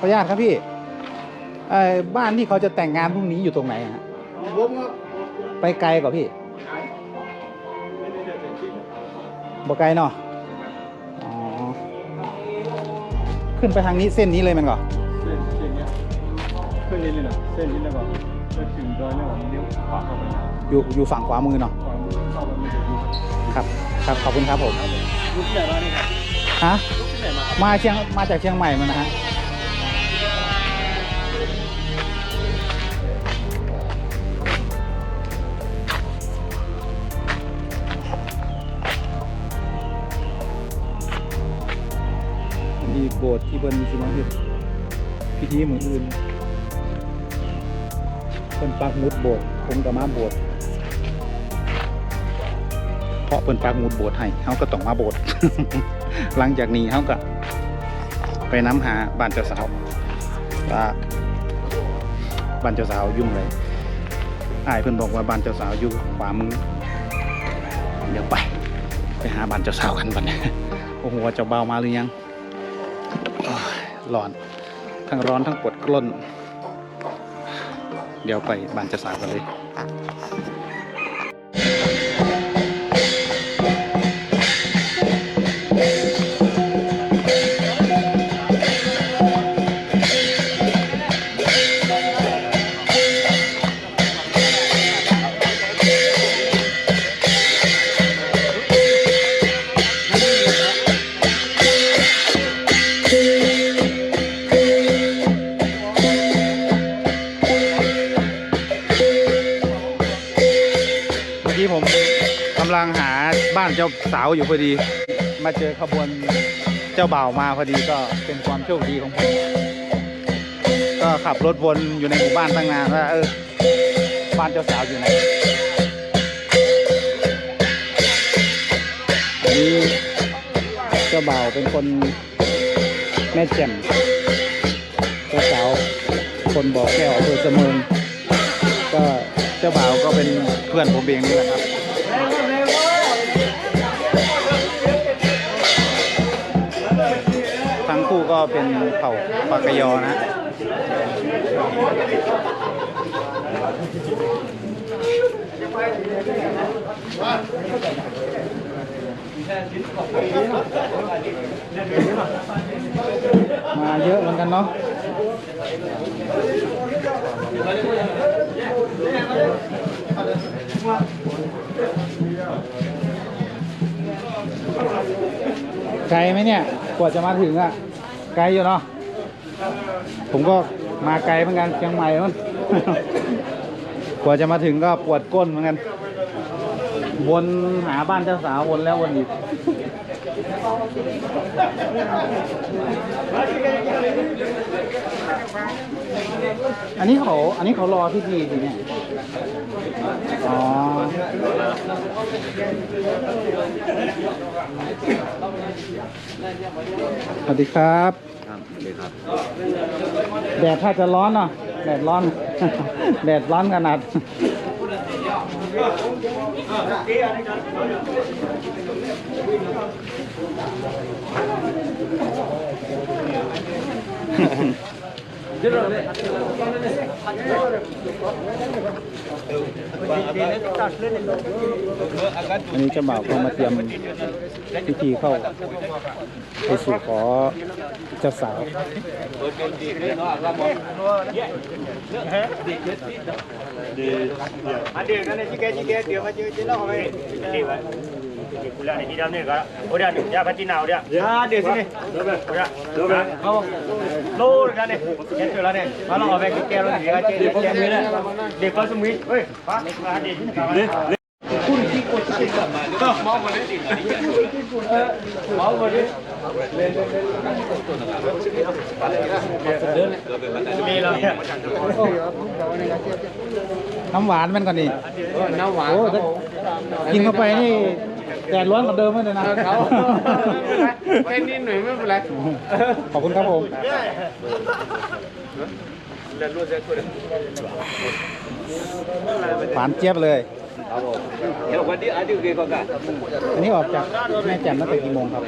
ขออนุญาตครับพี่เอ่อบ้านที่เขาจะแต่งงานพรุ่งนี้อยู่ตรงไหนฮะผมครับไปไกลกว่าพี่บ่ไกลเนาะอ๋อขึ้นไปทางนี้เส้นนี้เลยแมันก่อเส้นเส้นเนี้ยขึ้นนี่เลยนะเส้นนี้แล้วก็จะถึงดอยแล้วก็เลี้ยวขวาเข้าไปนะอยู่อยู่ฝั่งขวามือเนาะขวามือเข้าไปมันจะอยู่ครับ ครับขอบคุณครับผมลูกที่ไหนมาเนี่ยครับฮะลูกที่ไหนมาครับมาเชียงมาจากเชียงใหม่มานะฮะ โบสถ์ที่เบิ้นสิมาเฮ็ดพิธีมืออื่นเพิ่นปักหมุดโบสถ์ผมก็มาโบสถ์เพราะเพิ่นปักหมุดโบสถ์ให้เฮาก็ต้องมาโบสถ์ หลังจากนี้เฮาก็ไปน้ำหาบ้านเจ้าสาวว่าบ้านเจ้าสาวยุ่งเลยอายเพิ่นบอกว่าบ้านเจ้าสาวอยู่ขวามือเดี๋ยวไป ไปหาบ้านเจ้าสาวกันบัดนี้โอ้โหเจ้าเบามาหรือยัง ร้อน ทั้งร้อนทั้งปวดกล้น เดี๋ยวไปบานจะสาวกันเลย สาวอยู่พอดี มาเจอขบวนเจ้าบ่าวมาพอดีก็เป็นความโชคดีของผมก็ขับรถวนอยู่ในหมู่บ้านตั้งนานว่าเออบ้านเจ้าสาวอยู่ไหนนนี้เจ้าบ่าวเป็นคนแม่แจ่มเจ้าสาวคนบ่อแก้วอำเภอเสมิงก็เจ้าบ่าวก็เป็นเพื่อนผมเองนี่แหละครับ เป็นเผ่าปากกยอนะมาเยอะเหมือนกันเนาะไกลไหมเนี่ย กว่าจะมาถึงอะ ไกลอยู่เนาะ ผมก็มาไกลเหมือนกันเชียงใหม่มันกว่าจะมาถึงก็ปวดก้นเหมือนกัน วนหาบ้านเจ้าสาววนแล้ววนอีก อันนี้เขาอันนี้เขารอพิธีสิเนี่ย อ๋อ สวัสดีครับ ครับสวัสดีครับแดดถ้าจะร้อนเนาะ แดดร้อน แดดร้อนขนาด อันนี้จะบ่าวก็มาเตรียมพิธีเข้าไปสู่ขอเจ้าสาวเดี๋เดียวเดี๋เยวเเดี๋เเดี๋ยวเเดี๋เดี๋ยวเาที่ว kulane ni damne gara oda ni ya bati na oda ya de sini oda oda kamu lor gane ya chola ne kalau abe ke kero ni ga che de ko sumi oi pa de de คุณที่กดที่กลับมาเนี่ยมองมาได้ดีเออมองมาได้เล่นเล่นเล่นมีแล้วน้ำหวานมันก่อนดิน้ำหวานกินเข้าไปนี่ แดดร้อนกว่าเดิมเลยนะเขาแค่นี้หน่อยไม่เป็นไรขอบคุณครับผมหวานเจี๊ยบเลยเดี๋ยววันนี้อาทิตย์กี่ก็กันอันนี้ออกจากแม่แจ่มตั้งแต่กี่โมงครับ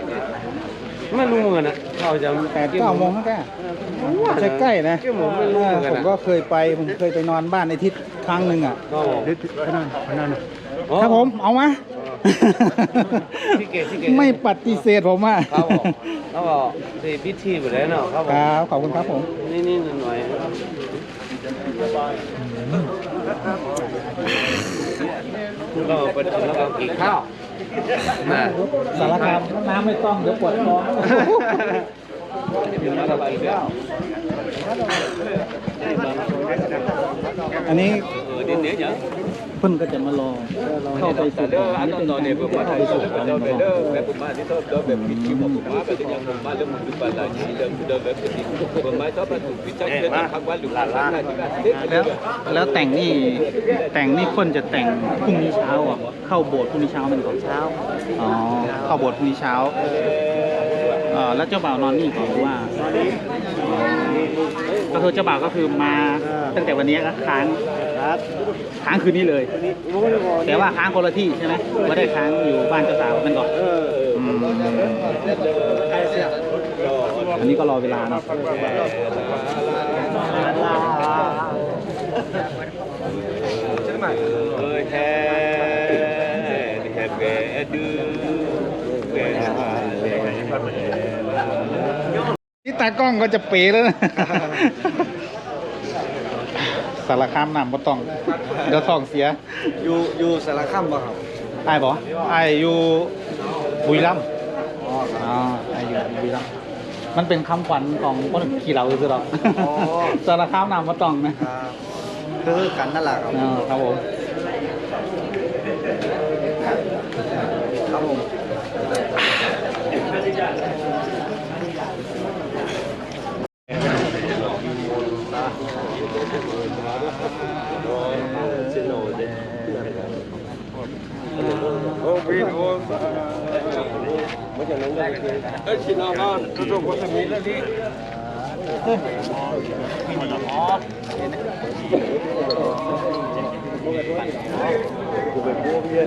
ไม่รู้เหมือนกันนะเขาจะแปดเก้าโมงแล้วแกใช่ใกล้นะเก้าโมงไม่รู้เหมือนกันผมนะก็เคยไปผมเคยไปนอนบ้านในทิศครั้งหนึ่งอะก็บอกพนันพนันอ๋อ ครับผม เอามาพี่เกดพี่เกดไม่ปฏิเสธผมอะเขาบอกเขาบอกสิพิธีไปแล้วเนาะเขาบคอกรับ ขอบคุณครับผม นี่นี่หน่อยก็ไปถึงแล้วก็กินข้าวนะ สารคามน้ำไม่ต้อง เดี๋ยวปวดท้องแล้วก็ไปข้าวอันนี้ เออดินเนี้ยเนาะเพิ่นก็จะมารอเข้าไปสู่ของอันนี้เป็นการที่เข้าไปสู่ของของแบบผมมาที่ชอบแบบพิธีของผมมาแบบที่ยังผมมาเรื่องมันดูบาลาจีเรื่องเดิมแบบพิธีผมมาชอบแบบถูกพิจารณาทางวันหรือวันละที่แบบเด็กแล้วแล้วแต่งนี่แต่งนี่คนจะแต่งพรุ่งนี้เช้าอะเข้าโบสถ์พรุ่งนี้เช้าเป็นของเช้าอ๋อเข้าโบสถ์พรุ่งนี้เช้าเออแล้วเจ้าบ่าวนอนนี่ก่อนหรือว่าอ๋อก็คือเจ้าบ่าวก็คือมาตั้งแต่วันนี้ก็ค้าง ค้างคืนนี้เลย แต่ว่าค้างคนละที่ใช่ไหมไม่ได้ค้างอยู่บ้านเจ้าสาวนั่นก่อนมอันนี้ก็รอเวลาเนาะเออแท้แท้แกดูแกนี่ตากล้องก็จะเป๋แล้วนะสารคามนำก็ต้องเดี๋ยวท้องเสียอยู่อยู่สารคามบ่ครับไอ้ายบอกไอ้ายอยู่บุรีรัมย์อ๋อไอ้ายอยู่บุรีรัมย์มันเป็นคำขวัญของคนขี่เราคือเราอ๋อ สารคามนำก็ต้องนะคือกันนั่นแหละครับ อ๋อครับผม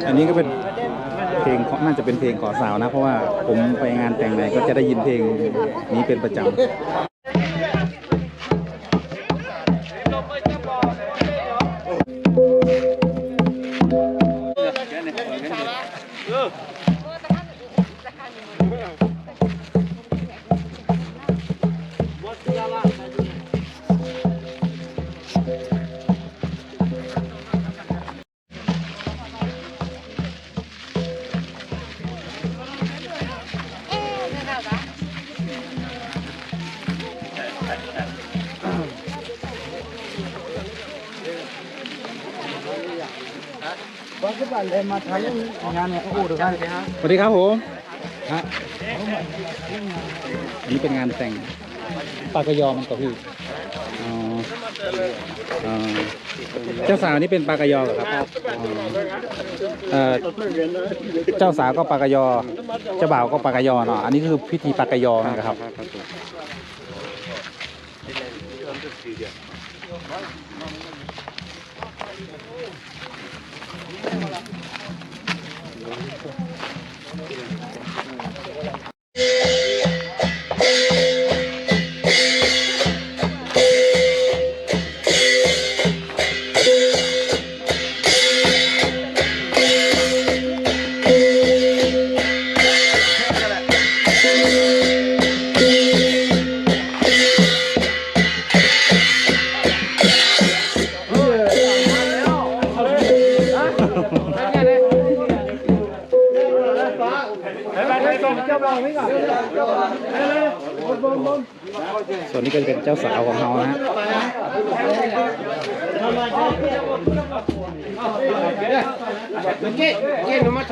อันนี้ก็เป็นเพลงน่าจะเป็นเพลงขอสาวนะ เพราะว่าผมไปงานแต่งไหนก็จะได้ยินเพลงนี้เป็นประจำ วันที่บ้านเลยมาทำงานเนี่ยโอ้โหดูกันสิฮะสวัสดีครับผมฮะอันนี้เป็นงานแต่งปากกยอมันกับพี่อ๋ออ๋อเจ้าสาวนี่เป็นปากกยอเหรอครับอ๋อเออเจ้าสาวก็ปากกยอ เจ้าบ่าวก็ปากกยอเนาะ อันนี้คือพิธีปากกยอนะครับ เจ๊เจ๊หนูมาถ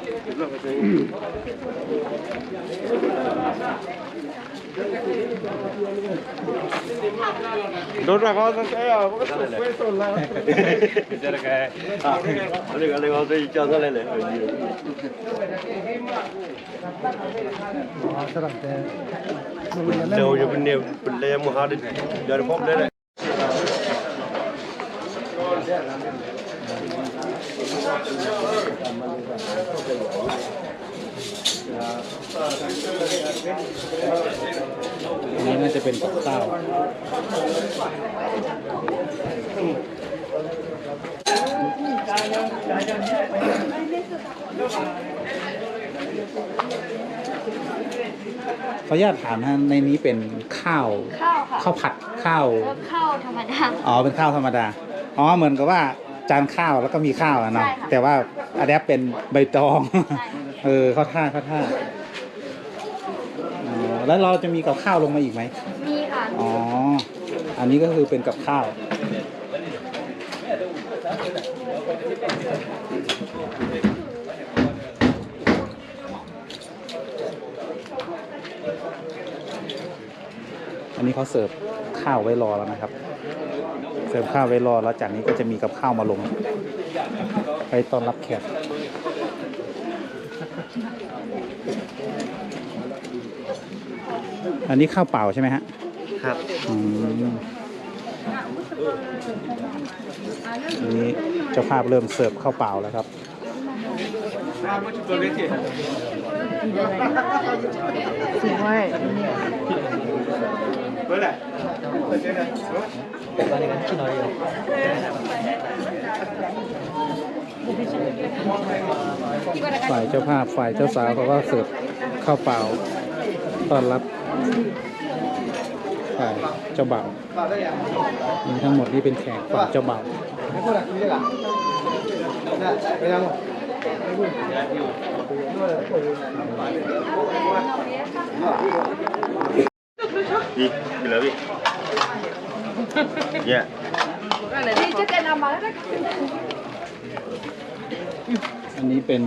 Dos ragazos, eh, vos fue sola. Dice que ah, le gale gale y chazo le le. Đâu cho bên này bên đây mua hàng đi, giờ nó phong đây này. อันนี้น่าจะเป็นกับข้าวขออนุญาตถามนะในนี้เป็นข้าวข้าวค่ะข้าวผัดข้าวแล้วข้าวธรรมดา อ๋อ เป็นข้าวธรรมดา อ๋อ เหมือนกับว่า จานข้าวแล้วก็มีข้าวอะเนาะใช่ค่ะ แต่ว่าอันนี้เป็นใบตอง ใช่เออเข้าท่าเข้าท่าอ๋อแล้วเราจะมีกับข้าวลงมาอีกไหม มีค่ะอ๋อ อันนี้ก็คือเป็นกับข้าว อันนี้เขาเสิร์ฟข้าวไว้รอแล้วนะครับ เสิร์ฟข้าวไว้รอแล้วจากนี้ก็จะมีกับข้าวมาลง ไปต้อนรับแขกอันนี้ข้าวเปล่าใช่ไหมฮะครับอืมอันนี้เจ้าภาพเริ่มเสิร์ฟข้าวเปล่าแล้วครับ ฝ่ายเจ้าภาพฝ่ายเจ้าสาวเขาก็เสิร์ฟข้าวเปล่าต้อนรับฝ่ายเจ้าบ่าวมีทั้งหมดนี่เป็นแขกฝ่ายเจ้าบ่าว đi đi lại đi dạ Đi trước cái nằm mà đó อันนี้เป็น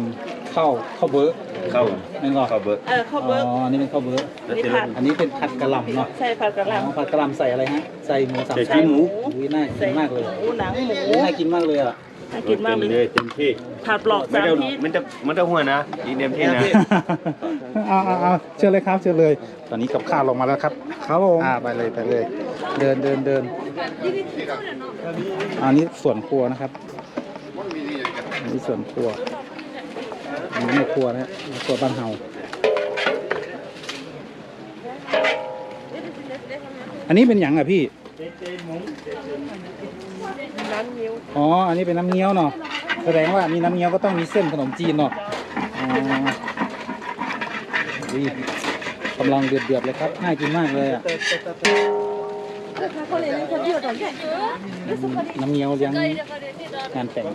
ข้าวข้าวเบอร์ không นั่นก็ không bớt เออข้าวเบิร์ก อ๋ออันนี้เป็นข้าวเบอร์ nó sẽ ผัด lên อันนี้เป็นผัดกะหล่ำเนาะใส่ผัดกะหอ๋อล่ำผัดกะหล่ำใส่อะไรฮะ ใส่หมูสามใส่ชั้นหมูอุ้ยน่ากิใส่นมากเลยหมูหนังหมู อุ้ยน่ากินมากเลยอะ น่ากินมากเลยเลยเต็มที่ผัดปลอกไม่สามต้องทิศไม่ต้องไม่ต้องห่วงนะกินเต็มที่นะเอาเอาเอาเชิญเลยครับเชิญเลย ตอนนี้กับข้าวลงมาแล้วครับครับผมอ่าไปเลยไปเลย เดินเดินเดินอันนี้ส่วนครัวนะครับอันนี้ส่วนครัวอันนี้ในครัวนะฮะในครัวบ้านเฮาอันนี้เป็นหยังอะพี่ น้ำนิ้วอ๋อ อันนี้เป็นน้ำเงี้ยวเนาะ แสดงว่ามีน้ำเงี้ยวก็ต้องมีเส้นขนมจีนเนาะอ๋ออุ๊ยกำลังเดือดเดือดเลยครับ น่ากินมากเลยอะ น้ำเงี้ยวเลี้ยงงานแต่ง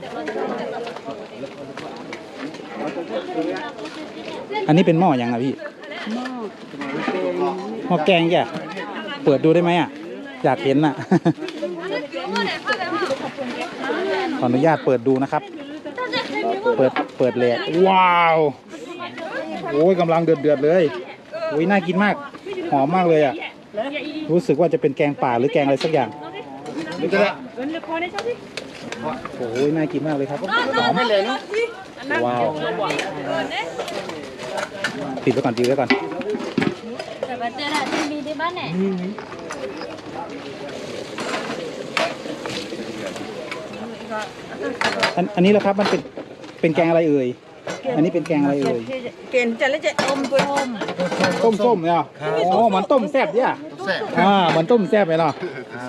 อันนี้เป็นหม้อยังอะพี่ หม้อแกงแกเปิดดูได้ไหมอะ อยากเห็นอะ ขออนุญาตเปิดดูนะครับ เปิดเปิดเลยว้าว โอ้ยกำลังเดือดเดือดเลยโอ้ยน่ากินมาก หอมมากเลยอะ รู้สึกว่าจะเป็นแกงป่าหรือแกงอะไรสักอย่างโอ้ยน่ากินมากเลยครับหอมเลยนะว้าวปิดไว้ก่อนปิดไว้ก่อน แต่ว่าเจ อันอันนี้แหละครับมันเป็นเป็นแกงอะไรเอ่ย อันนี้เป็นแกงอะไรเอ่ยเกณฑ์จะแล้วจะอมไปอมต้มส้มเนี่ยเหรออ๋อมันต้มแซ่บเนี่ยอ่ามันต้มแซ่บไปเนาะ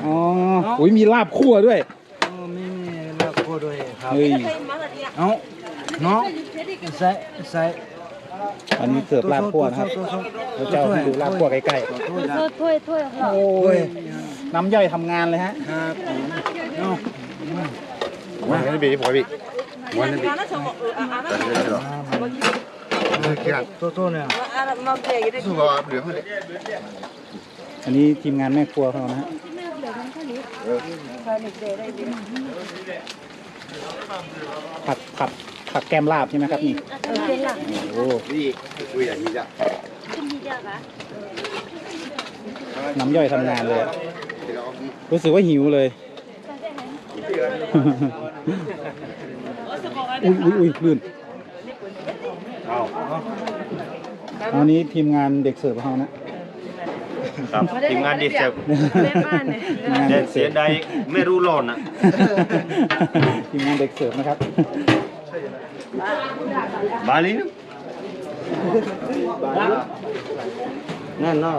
อ๋ออุ้ยมีลาบคั่วด้วยไม่มีลาบโคด้วยครับเฮ้ยเนี่เอาเนาะใส่ใส่อันนี้เสิร์ฟลาบคั่วนะครับเดี๋ยวเจ้าให้ดูลาบคั่วใกล้ถ้วยถ้วยถ้วยโอ้ยน้ำย่อยทำงานเลยฮะวันนี้บี ผมบีวันนี้บี Ana sama ana ตัวตัวเนี่ย ana mau kayak gitu. สู้กับเหลืองเลยอันนี้ทีมงานแม่ครัวเขานะฮะผัดผัดผัดแกมลาบใช่ไหมครับนี่เป็นหลักโอ้นี่คุยอย่างนี้จ้ะขึ้นดีจ้ะคะน้ำย่อยทำงานเลยอะรู้สึกว่าหิวเลย อุ้ยอุ้ยอุ้ยลื่นเอานี้ทีมงานเด็กเสิร์ฟเขานะครับทีมงานดีเซลทีมงานเด็เด็กกเสีเสิยร์ฟดายไม่รู้ร้อนอะทีมงานเด็กเสิร์ฟนะครับบาลีนั่นเนาะ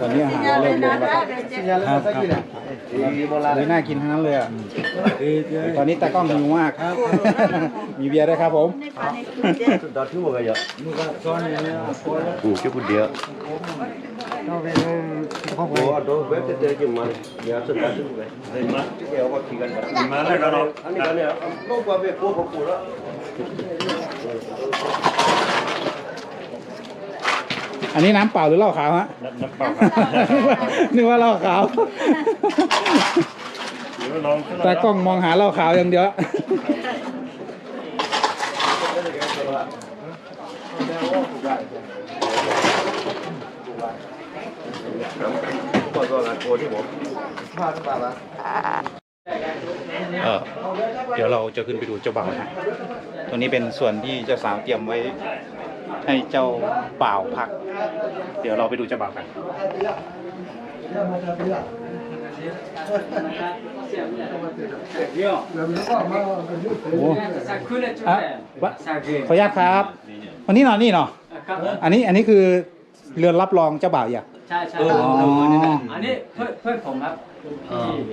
ตอนนี้อาหารเริ่มลงแล้วครับ Sinyalnya masa gini. เลยน่ากินทั้งนั้นเลยอะตอนนี้ตากล้องหิวมาก มีเบียร์ด้วยครับผมดัดที่บอกกันเยอะอืมชื่อคุณเดียวโอ้โดเว็บจะเจอกี่มันเดี๋ยวสุดท้ายสุดเลยเห็นไหมเดี๋ยวว่าขี่กันมาแล้วกันเนาะอันนี้กันเนี่ยลูกว่าเว็บพวกผมกูแล้ว อันนี้น้ำเปล่าหรือเหล้าขาวฮะน้ำเปล่าครับนึกว่าเหล้าขาว เดี๋ยวลองตากล้องมองหาเหล้าขาวอย่างเดียวก็ตัวกันโคที่ผมเออเดี๋ยวเราจะขึ้นไปดูเจ้าบ่าวนะตรงนี้เป็นส่วนที่เจ้าสาวเตรียมไว้ ให้เจ้าบ่าวพัก เดี๋ยวเราไปดูเจ้าบ่าวกันโอ้อะวะขออนุญาตครับ วันนี้หน่อยนี่เนาะอันนี้อันนี้คือเรือนรับรองเจ้าบ่าวอย่างใช่ใช่อ๋ออันนี้เพื่อนเพื่อนผมครับ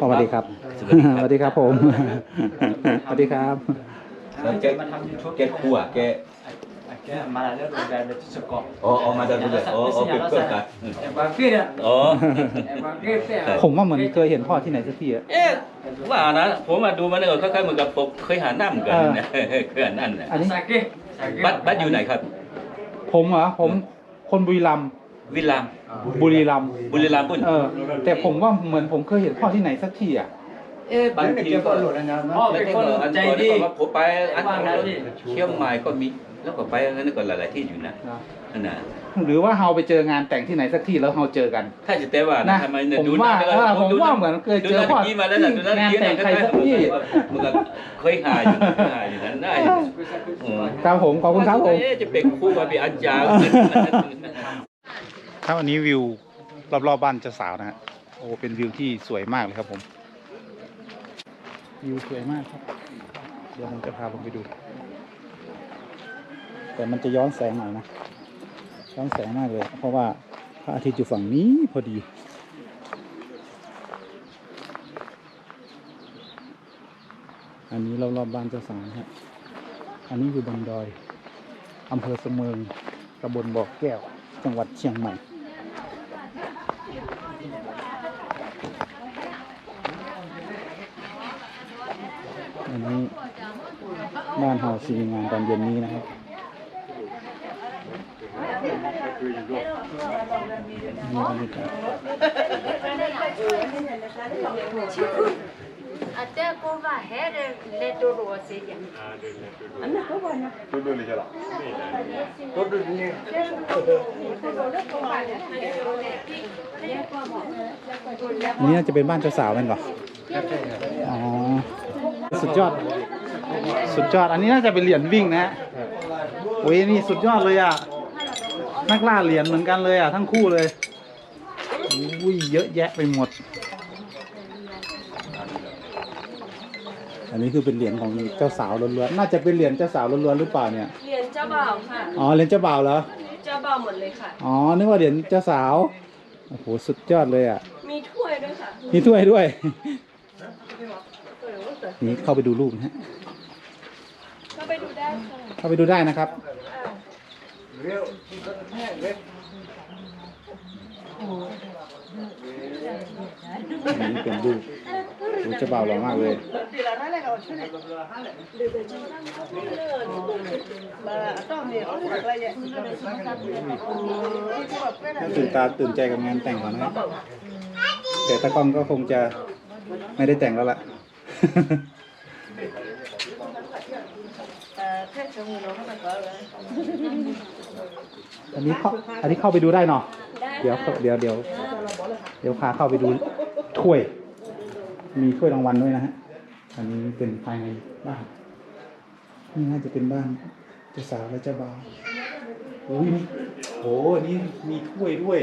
สวัสดีครับสวัสดีครับผมสวัสดีครับแกมาทำยูทูบแกขั่วแก แกมาแล้วโรงแรมในที่สกอตอ๋อออกมาจากโรงแรมอ๋ออ๋อเปรียบเทียบกันแอบางพี่เนี่ยอ๋อแอบางพี่เนี่ยผมว่าเหมือนเคยเห็นพ่อที่ไหนสักทีอะ เอ๊ะว่านะ ผมมาดูมันเออคล้ายๆเหมือนกับผมเคยหาหน้าเหมือนกันนะ เคยหาหน้าเนี่ยอันนี้สาเก้สาเก้บ้านบ้านอยู่ไหนครับ ผมเหรอผมคนบุรีรัมย์วิลามบุรีรัมย์บุรีรัมย์ปุ่น เออ แต่ผมว่าเหมือนผมเคยเห็นพ่อที่ไหนสักทีอะ เอ๊ะบางทีก็พ่อเป็นคนใจดีผมไปอันว่างนะพี่เชียงใหม่ก็มีแล้วก็ไปงั้นก็หลาย ๆ ที่อยู่นะนั่นน่ะหรือว่าเฮาไปเจองานแต่งที่ไหนสักที่แล้วเฮาเจอกัน ถ้าจะแต่ว่านะนะทำไมเนี่ยผมดูว่าหน้เออผมว่าเหมือนเคยเจอดูหน้าพ่อตะกี้มาแล้วนะดูหน้าตะกี้งานแต่งใครสักที่มันก็เคยหาอยู่นะเคยหาอยู่นั้นได้อยู่นะอืมครับผมขอบคุณครับผมเอ๊ะจะเป็นครู่มาเป็นอาจารย์ครับอันนี้วิวรอบ ๆ บ้านเจ้าสาวนะฮะโอ้เป็นวิวที่สวยมากเลยครับผม วิวสวยมากครับ เดี๋ยวผมจะพาผมไปดู แต่มันจะย้อนแสงหน่อยนะ ย้อนแสงมากเลย เพราะว่าพระอาทิตย์อยู่ฝั่งนี้พอดีอันนี้รอบๆบ้านเจ้าสาวนะฮะ อันนี้อยู่บนดอย อำเภอเสมิงตำบลบ่อแก้ว จังหวัดเชียงใหม่ อันนี้บ้านเฮาซีงานตอนเย็นนี้นะครับนี่บรรยากาศอาจจะกูว่าแฮ่เลตัวรัวเสิอันนี้น่าจะเป็นบ้านเจ้าสาวแม่นก่ออ๋อ สุดยอด สุดยอด อันนี้น่าจะเป็นเหรียญวิ่งนะฮะโอ้ยนี่สุดยอดเลยอะ นักล่าเหรียญเหมือนกันเลยอะ ทั้งคู่เลยอุ้ยเยอะแยะไปหมด อันนี้คือเป็นเหรียญของเจ้าสาวล้วนๆ น่าจะเป็นเหรียญเจ้าสาวล้วนๆหรือเปล่าเนี่ย เหรียญเจ้าบ่าวค่ะ อ๋อ เหรียญเจ้าบ่าวเหรอ เจ้าบ่าวหมดเลยค่ะ อ๋อ นึกว่าเหรียญเจ้าสาว โอ้โห สุดยอดเลยอะ มีถ้วยด้วยค่ะ มีถ้วยด้วย นี่เข้าไปดูรูปนะฮะก็ไปดูได้ค่ะเข้าไปดูได้นะครับอันนี้เป็นรูปโอ้เจะเบาหล่อมากเลยตื่นตาตื่นใจกับงานแต่งของนะครับแต่ตะกล้องก็คงจะไม่ได้แต่งแล้วล่ะ อันนี้เข้าอันนี้เข้าไปดูได้เนาะเดี๋ยวเดี๋ยวเดี๋ยวเดี๋ยวพาเข้าไปดูถ้วย มีถ้วยรางวัลด้วยนะฮะอันนี้เป็นภายในบ้านนี่น่าจะเป็นบ้านเจ้าสาวและเจ้าบ่าวโอ้ยนี่โอ้นี่มีถ้วยด้วย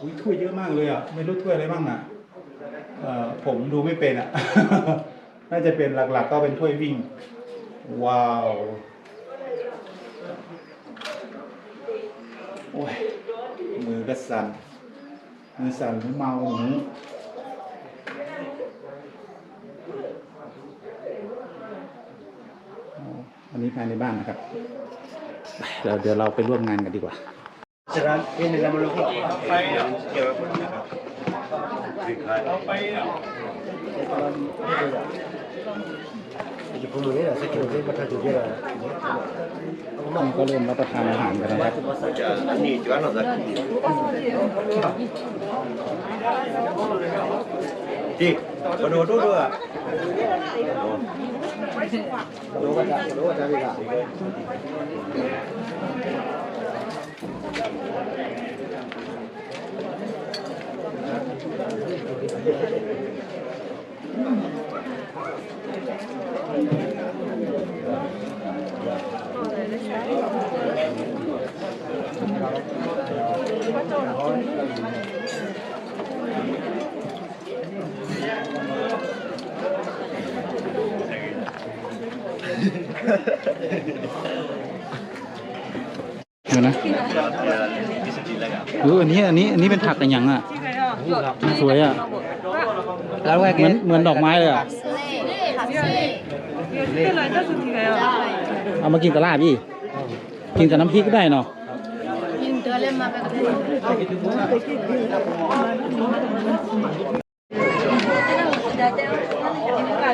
อุ้ยถ้วยเยอะมากเลยอะไม่รู้ถ้วยอะไรบ้างอะเอ่อ ผมดูไม่เป็นอะ น่าจะเป็นหลักๆ ก็เป็นถ้วยวิ่ง ว้าว โอ้ย มือก็สั่น มือสั่นมือเมาหนูอ๋ออันนี้ภายในบ้านนะครับเดี๋ยวเดี๋ยวเราไปร่วมงานกันดีกว่านี่ก็ เริ่มรับประทานอาหารกันนะครับ Đi, có đồ tốt rồi ạ. เดี๋ยวนะเอออันนี้อันนี้อันนี้เป็นผักกันยังอะ สวยอะ เหมือนเหมือนดอกไม้เลยอะเอามากินกับลาบพี่กินกับน้ำพริกก็ได้เนาะ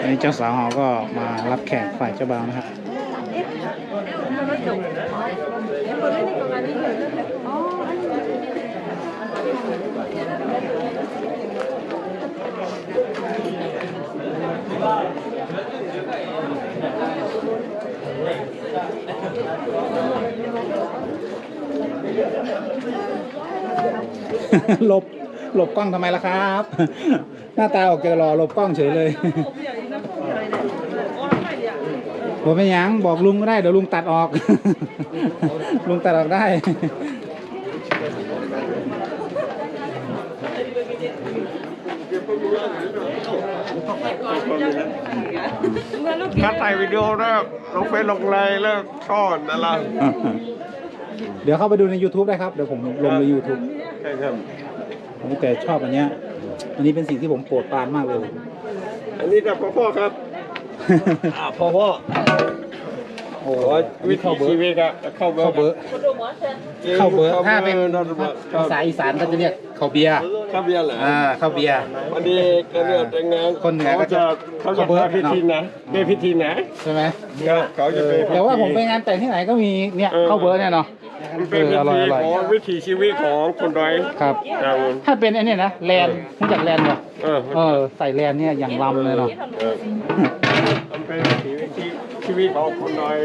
อันนี้เจ้าสาวเราก็มารับแขกฝ่ายเจ้าบ่าวนะครับ หลบหลบกล้องทำไมล่ะครับ หน้าตาออกจะรอหลบกล้องเฉยเลยผมไม่ยังบอกลุงก็ได้เดี๋ยวลุงตัดออก ลุงตัดออกได้การถ่ายวิดีโอนะลงเฟซลงไลน์แล้วช่อนอะไร เดี๋ยวเข้าไปดูใน YouTube ได้ครับเดี๋ยวผมลงใน YouTube ใช่ครับ ผมแต่ชอบอันเนี้ย อันนี้เป็นสิ่งที่ผมโปรดปรานมากเลย อันนี้จากพ่อพ่อครับอ่าพ่อพ่อโอ้โอ้ยวิเข้าถีเบอชีร์วิตอะเข้าเบอร์เข้าเบอร์เข้าเบอร์ถ้าเป็นครัภาษาอีสานก็จะเรียกข้าวเบียร์เข้าเบียร์เหรออ่าข้าวเบียร์ วันนี้ก็เรื่องแต่งงานคนเหนือก็เขาจะจะเขาจะเข้าเบอร์พาพิธีนะเป็นพิธีไหนใช่ไหมก็เขาจะเป็นพิธี แต่ว่าผมไปงานแต่งที่ไหนก็มีเนี่ยข้าวเบอร์เนี่ยเนาะ มันเอเป็นอพิอร่อยธีอร่อย ของวิถีชีวิตของคนดอยครับครับผมถ้าเป็นไอ้นี่นะแลนรู้จักแลนเหรอเออเออใส่แลนเนี่ยอย่างลำเลยเนาะเออมันเป็นวิถีชีวิตของคนดอย